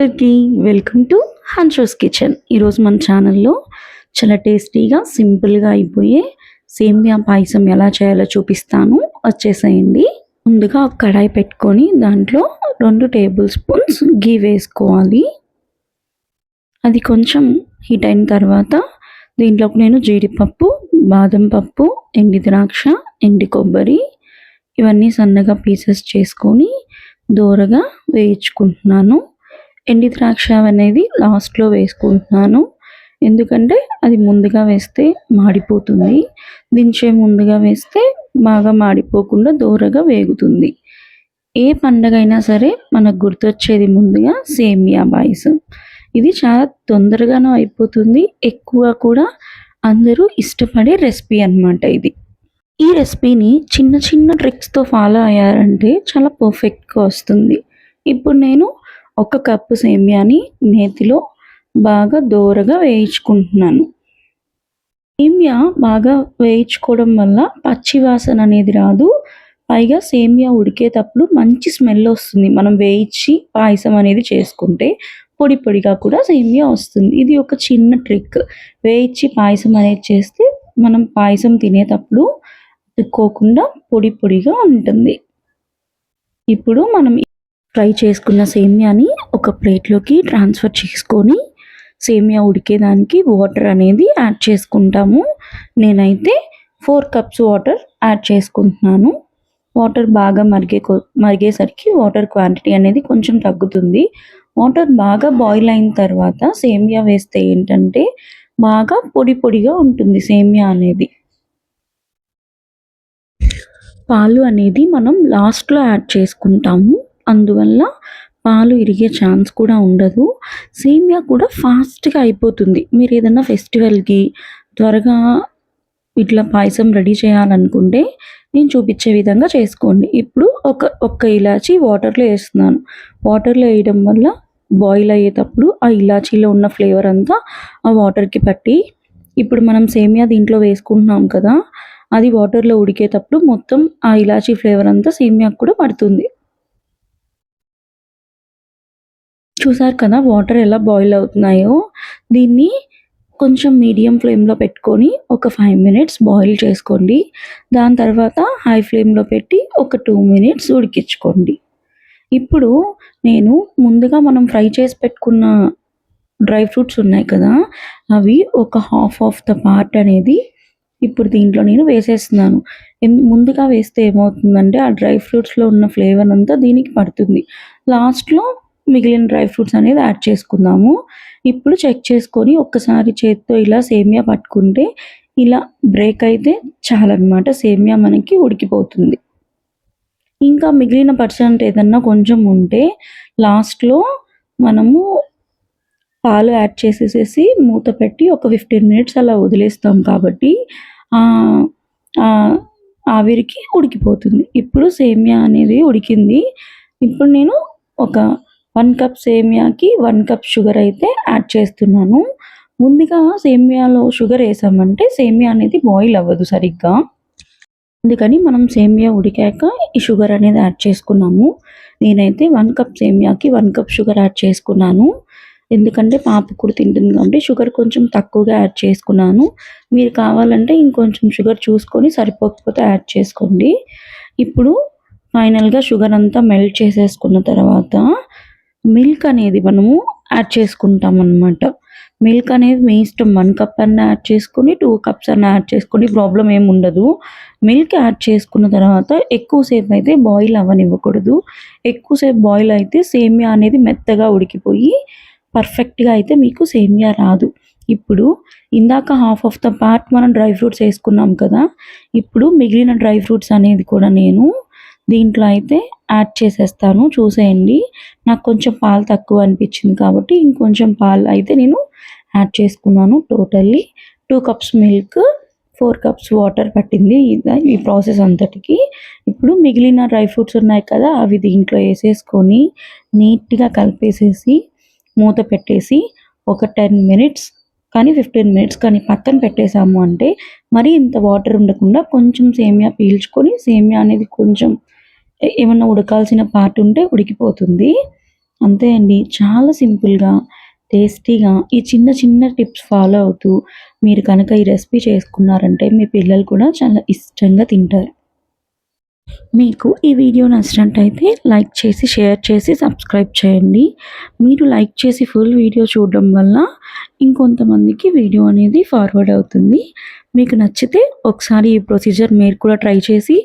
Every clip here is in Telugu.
అందరికీ వెల్కమ్ టు హన్షోస్ కిచెన్. ఈరోజు మన ఛానల్లో చాలా టేస్టీగా సింపుల్గా అయిపోయే సేమియా పాయసం ఎలా చేయాలో చూపిస్తాను. వచ్చేసేయండి. ముందుగా ఒక కడాయి పెట్టుకొని దాంట్లో రెండు టేబుల్ స్పూన్స్ గీ వేసుకోవాలి. అది కొంచెం హీట్ అయిన తర్వాత దీంట్లోకి నేను జీడిపప్పు బాదం పప్పు ఎండి ద్రాక్ష ఎండి కొబ్బరి ఇవన్నీ సన్నగా పీసెస్ చేసుకొని దోరగా వేయించుకుంటున్నాను. ఎండి ద్రాక్ష అనేది లాస్ట్లో వేసుకుంటున్నాను. ఎందుకంటే అది ముందుగా వేస్తే మాడిపోతుంది. దించే ముందుగా వేస్తే బాగా మాడిపోకుండా దూరగా వేగుతుంది. ఏ పండగ అయినా సరే మనకు గుర్తొచ్చేది ముందుగా సేమియా పాయసం. ఇది చాలా తొందరగానూ అయిపోతుంది. ఎక్కువ కూడా అందరూ ఇష్టపడే రెసిపీ అనమాట ఇది. ఈ రెసిపీని చిన్న చిన్న ట్రిక్స్తో ఫాలో అయ్యారంటే చాలా పర్ఫెక్ట్గా వస్తుంది. ఇప్పుడు నేను ఒక కప్పు సేమియాని నేతిలో బాగా దోరగా వేయించుకుంటున్నాను. సేమియా బాగా వేయించుకోవడం వల్ల పచ్చి వాసన అనేది రాదు. పైగా సేమియా ఉడికేటప్పుడు మంచి స్మెల్ వస్తుంది. మనం వేయించి పాయసం అనేది చేసుకుంటే పొడి పొడిగా కూడా సేమియా వస్తుంది. ఇది ఒక చిన్న ట్రిక్. వేయించి పాయసం అనేది చేస్తే మనం పాయసం తినేటప్పుడు అతుక్కోకుండా పొడి పొడిగా ఉంటుంది. ఇప్పుడు మనం ఫ్రై చేసుకున్న సేమియాని ఒక ప్లేట్లోకి ట్రాన్స్ఫర్ చేసుకొని సేమియా ఉడికేదానికి వాటర్ అనేది యాడ్ చేసుకుంటాము. నేనైతే ఫోర్ కప్స్ వాటర్ యాడ్ చేసుకుంటున్నాను. వాటర్ బాగా మరిగే మరిగేసరికి వాటర్ క్వాంటిటీ అనేది కొంచెం తగ్గుతుంది. వాటర్ బాగా బాయిల్ అయిన తర్వాత సేమియా వేస్తే ఏంటంటే బాగా పొడి పొడిగా ఉంటుంది సేమియా అనేది. పాలు అనేది మనం లాస్ట్లో యాడ్ చేసుకుంటాము. అందువల్ల పాలు ఇరిగే ఛాన్స్ కూడా ఉండదు. సేమియా కూడా ఫాస్ట్గా అయిపోతుంది. మీరు ఏదైనా ఫెస్టివల్కి త్వరగా ఇట్లా పాయసం రెడీ చేయాలనుకుంటే నేను చూపించే విధంగా చేసుకోండి. ఇప్పుడు ఒక ఒక్క ఇలాచి వాటర్లో వేస్తున్నాను. వాటర్లో వేయడం వల్ల బాయిల్ అయ్యేటప్పుడు ఆ ఇలాచీలో ఉన్న ఫ్లేవర్ అంతా ఆ వాటర్కి పట్టి ఇప్పుడు మనం సేమియా దీంట్లో వేసుకుంటున్నాం కదా అది వాటర్లో ఉడికేటప్పుడు మొత్తం ఆ ఇలాచీ ఫ్లేవర్ అంతా సేమియాకు కూడా పడుతుంది. చూసారు కదా వాటర్ ఎలా బాయిల్ అవుతున్నాయో? దీన్ని కొంచెం మీడియం ఫ్లేమ్లో పెట్టుకొని ఒక ఫైవ్ మినిట్స్ బాయిల్ చేసుకోండి. దాని తర్వాత హై ఫ్లేమ్లో పెట్టి ఒక టూ మినిట్స్ ఉడికించుకోండి. ఇప్పుడు నేను ముందుగా మనం ఫ్రై చేసి పెట్టుకున్న డ్రై ఫ్రూట్స్ ఉన్నాయి కదా అవి ఒక హాఫ్ ఆఫ్ ద పార్ట్ అనేది ఇప్పుడు దీంట్లో నేను వేసేస్తున్నాను. ముందుగా వేస్తే ఏమవుతుందంటే ఆ డ్రై ఫ్రూట్స్లో ఉన్న ఫ్లేవర్ అంతా దీనికి పడుతుంది. లాస్ట్లో మిగిలిన డ్రై ఫ్రూట్స్ అనేది యాడ్ చేసుకుందాము. ఇప్పుడు చెక్ చేసుకొని ఒక్కసారి చేత్తో ఇలా సేమియా పట్టుకుంటే ఇలా బ్రేక్ అయితే చాలన్నమాట. సేమియా మనకి ఉడికిపోతుంది. ఇంకా మిగిలిన పర్సెంట్ ఏదన్నా కొంచెం ఉంటే లాస్ట్లో మనము పాలు యాడ్ చేసేసేసి మూత పెట్టి ఒక ఫిఫ్టీన్ మినిట్స్ అలా వదిలేస్తాం కాబట్టి ఆవిరికి ఉడికిపోతుంది. ఇప్పుడు సేమియా అనేది ఉడికింది. ఇప్పుడు నేను ఒక వన్ కప్ సేమియాకి వన్ కప్ షుగర్ అయితే యాడ్ చేస్తున్నాను. ముందుగా సేమియాలో షుగర్ వేసామంటే సేమియా అనేది బాయిల్ అవ్వదు సరిగ్గా. అందుకని మనం సేమియా ఉడికాక ఈ షుగర్ అనేది యాడ్ చేసుకున్నాము. నేనైతే వన్ కప్ సేమియాకి వన్ కప్ షుగర్ యాడ్ చేసుకున్నాను. ఎందుకంటే పాప కూడా తింటుంది కాబట్టి షుగర్ కొంచెం తక్కువగా యాడ్ చేసుకున్నాను. మీరు కావాలంటే ఇంకొంచెం షుగర్ చూసుకొని సరిపోకపోతే యాడ్ చేసుకోండి. ఇప్పుడు ఫైనల్గా షుగర్ అంతా మెల్ట్ చేసేసుకున్న తర్వాత మిల్క్ అనేది మనము యాడ్ చేసుకుంటాం అన్నమాట మిల్క్ అనేది మీ ఇష్టం. వన్ కప్ అన్న యాడ్ చేసుకొని టూ కప్స్ అన్న యాడ్ చేసుకుని ప్రాబ్లం ఏమి ఉండదు. మిల్క్ యాడ్ చేసుకున్న తర్వాత ఎక్కువసేపు అయితే బాయిల్ అవ్వనివ్వకూడదు. ఎక్కువసేపు బాయిల్ అయితే సేమియా అనేది మెత్తగా ఉడికిపోయి పర్ఫెక్ట్గా అయితే మీకు సేమియా రాదు. ఇప్పుడు ఇందాక హాఫ్ ఆఫ్ ద పార్ట్ మనం డ్రై ఫ్రూట్స్ వేసుకున్నాం కదా ఇప్పుడు మిగిలిన డ్రై ఫ్రూట్స్ అనేది కూడా నేను దీంట్లో అయితే యాడ్ చేసేస్తాను. చూసేయండి. నాకు కొంచెం పాలు తక్కువ అనిపించింది కాబట్టి ఇంకొంచెం పాలు అయితే నేను యాడ్ చేసుకున్నాను totally. Two cups milk four cups water పట్టింది ఈ ప్రాసెస్ అంతటికి. ఇప్పుడు మిగిలిన డ్రై ఫ్రూట్స్ ఉన్నాయి కదా అవి దీంట్లో వేసేసుకొని నీట్గా కలిపేసేసి మూత పెట్టేసి ఒక టెన్ మినిట్స్ కానీ ఫిఫ్టీన్ మినిట్స్ కానీ పక్కన పెట్టేసాము అంటే మరి ఇంత వాటర్ ఉండకుండా కొంచెం సేమియా పీల్చుకొని సేమియా అనేది కొంచెం ఏమన్నా ఉడకాల్సిన పార్ట్ ఉంటే ఉడికిపోతుంది. అంతే అండి. చాలా సింపుల్గా టేస్టీగా ఈ చిన్న చిన్న టిప్స్ ఫాలో అవుతూ మీరు కనుక ఈ రెసిపీ చేసుకున్నారంటే మీ పిల్లలు కూడా చాలా ఇష్టంగా తింటారు. మీకు ఈ వీడియో నచ్చినట్టయితే లైక్ చేసి షేర్ చేసి సబ్స్క్రైబ్ చేయండి. మీరు లైక్ చేసి ఫుల్ వీడియో చూడడం వల్ల ఇంకొంతమందికి వీడియో అనేది ఫార్వర్డ్ అవుతుంది. మీకు నచ్చితే ఒకసారి ఈ ప్రొసీజర్ మీరు కూడా ట్రై చేసి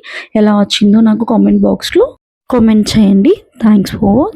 ఎలా వచ్చిందో నాకు కామెంట్ బాక్స్లో కామెంట్ చేయండి. Thanks for watch.